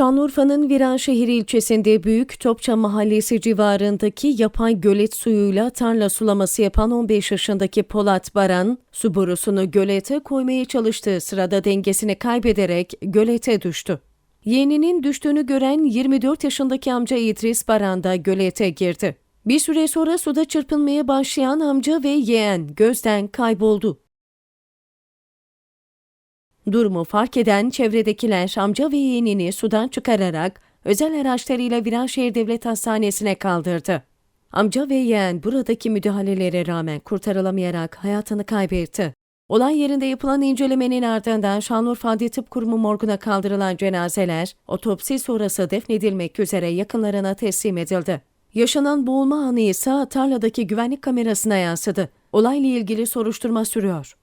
Şanlıurfa'nın Viranşehir ilçesinde Büyük Topça Mahallesi civarındaki yapay gölet suyuyla tarla sulaması yapan 15 yaşındaki Polat Baran, su borusunu gölete koymaya çalıştığı sırada dengesini kaybederek gölete düştü. Yeğeninin düştüğünü gören 24 yaşındaki amca İdris Baran da gölete girdi. Bir süre sonra suda çırpınmaya başlayan amca ve yeğen gözden kayboldu. Durumu fark eden çevredekiler amca ve yeğenini sudan çıkararak özel araçlarıyla Viranşehir Devlet Hastanesi'ne kaldırdı. Amca ve yeğen buradaki müdahalelere rağmen kurtarılamayarak hayatını kaybetti. Olay yerinde yapılan incelemenin ardından Şanlıurfa Adli Tıp Kurumu morguna kaldırılan cenazeler otopsi sonrası defnedilmek üzere yakınlarına teslim edildi. Yaşanan boğulma anı ise tarladaki güvenlik kamerasına yansıdı. Olayla ilgili soruşturma sürüyor.